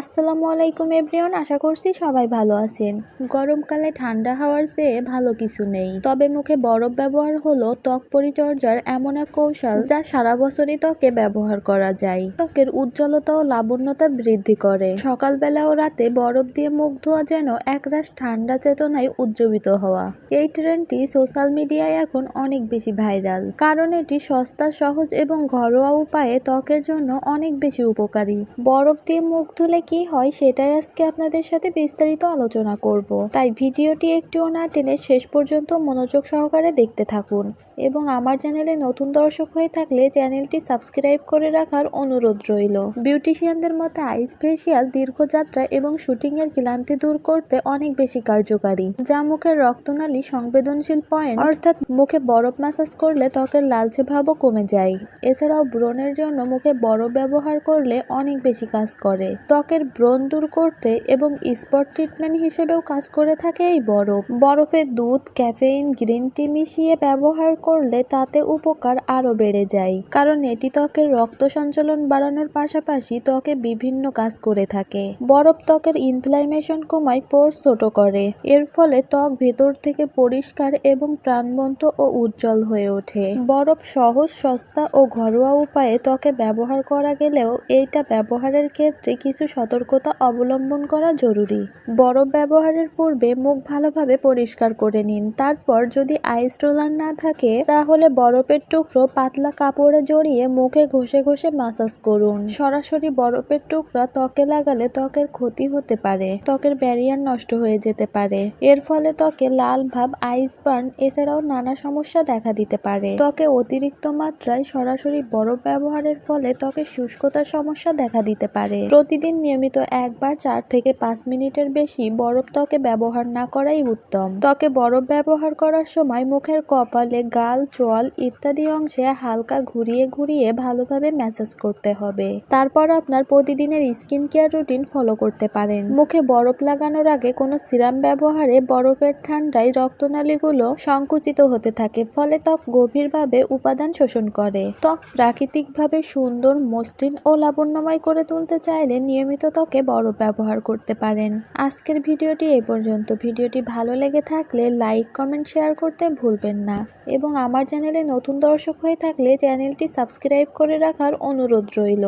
আসসালামু আলাইকুম এভরিওয়ান, আশা করছি সবাই ভালো আছেন। গরমকালে ঠান্ডা হাওয়ার চেয়ে ভালো কিছু নেই। তবে মুখে বরফ ব্যবহার হলো ত্বক পরিচর্যার এমন এক কৌশল যা সারা বছরই ত্বকে ব্যবহার করা যায়। ত্বকের উজ্জ্বলতা ও লাবণ্যতা বৃদ্ধি করে। সকালবেলা ও রাতে বরফ দিয়ে মুখ ধোয়া যেন একরাশ ঠান্ডা চেতনায় উজ্জীবিত হওয়া। এই ট্রেন্ডটি সোশ্যাল মিডিয়ায় এখন অনেক বেশি ভাইরাল। কারণ এটি সস্তা, সহজ এবং ঘরোয়া উপায়ে ত্বকের জন্য অনেক বেশি উপকারী। বরফ দিয়ে মুখ ধুলে কি হয় সেটাই আজকে আপনাদের সাথে বিস্তারিত আলোচনা করব। তাই ভিডিওটি একটিও না টেনে শেষ পর্যন্ত মনোযোগ সহকারে দেখতে থাকুন এবং আমার চ্যানেলে নতুন দর্শক হয়ে থাকলে চ্যানেলটি সাবস্ক্রাইব করে রাখার অনুরোধ রইল। বিউটিশিয়ানদের মতে আইস ফেসিয়াল দীর্ঘযাত্রা এবং শুটিংয়ের ক্লান্তি দূর করতে অনেক বেশি কার্যকারী, যা মুখের রক্তনালী সংবেদনশীল পয়েন্ট অর্থাৎ মুখে বরফ ম্যাসাজ করলে ত্বকের লালচে ভাবও কমে যায়। এছাড়াও ব্রণের জন্য মুখে বরফ ব্যবহার করলে অনেক বেশি কাজ করে। ত্বকের ব্রণ দূর করতে এবং স্পট ট্রিটমেন্ট হিসেবেও কাজ করে থাকে এই বরফ। বরফে দুধ, ক্যাফেইন, গ্রিন টি মিশিয়ে ব্যবহার করলে তাতে উপকার আরও বেড়ে যায়। কারণ এটি ত্বকের রক্ত সঞ্চালন বাড়ানোর পাশাপাশি ত্বকে বিভিন্ন কাজ করে থাকে। বরফ ত্বকের ইনফ্লামেশন কমায় পোর ছোট করে। এর ফলে ত্বক ভেতর থেকে পরিষ্কার এবং প্রাণবন্ত ও উজ্জ্বল হয়ে ওঠে। বরফ সহজ, সস্তা ও ঘরোয়া উপায়ে ত্বকে ব্যবহার করা গেলেও এইটা ব্যবহারের ক্ষেত্রে কিছু সতর্কতা অবলম্বন করা জরুরি। বরফ ব্যবহারের পূর্বে মুখ ভালোভাবে পরিষ্কার করে নিন। তারপর যদি আইস রোলার না থাকে, তাহলে বরফের টুকরো পাতলা কাপড়ে জড়িয়ে মুখে ঘষে ঘষে মাসাজ করুন। সরাসরি বরফের টুকরা ত্বকে লাগালে ত্বকের ক্ষতি হতে পারে। ত্বকের ব্যারিয়ার নষ্ট হয়ে যেতে পারে। এর ফলে ত্বকে লাল ভাব আইস বার্ন এছাড়াও নানা সমস্যা দেখা দিতে পারে। ত্বকে অতিরিক্ত মাত্রায় সরাসরি বরফ ব্যবহারের ফলে ত্বকে শুষ্কতার সমস্যা দেখা দিতে পারে। প্রতিদিন নিয়মিত একবার চার থেকে পাঁচ মিনিটের বেশি বরফ ত্বকে ব্যবহার না করাই উত্তম। ত্বকে বরফ ব্যবহার করার সময় মুখের কপালে গাল, চোয়াল ইত্যাদি অংশে হালকা ঘুরিয়ে ঘুরিয়ে ভালোভাবে ম্যাসাজ করতে হবে। তারপর আপনার প্রতিদিনের স্কিন কেয়ার রুটিন ফলো করতে পারেন। মুখে বরফ লাগানোর আগে কোনো সিরাম ব্যবহারে বরফের ঠান্ডায় রক্তনালীগুলো সংকুচিত হতে থাকে, ফলে ত্বক গভীরভাবে উপাদান শোষণ করে। ত্বক প্রাকৃতিকভাবে সুন্দর, মসৃণ ও লাবণ্যময় করে তুলতে চাইলে নিয়মিত ত্বকে বড় ব্যবহার করতে পারেন। আজকের ভিডিওটি এ পর্যন্ত। ভিডিওটি ভালো লেগে থাকলে লাইক, কমেন্ট, শেয়ার করতে ভুলবেন না। এবং আমার চ্যানেলে নতুন দর্শক হয়ে থাকলে চ্যানেলটি সাবস্ক্রাইব করে রাখার অনুরোধ রইল।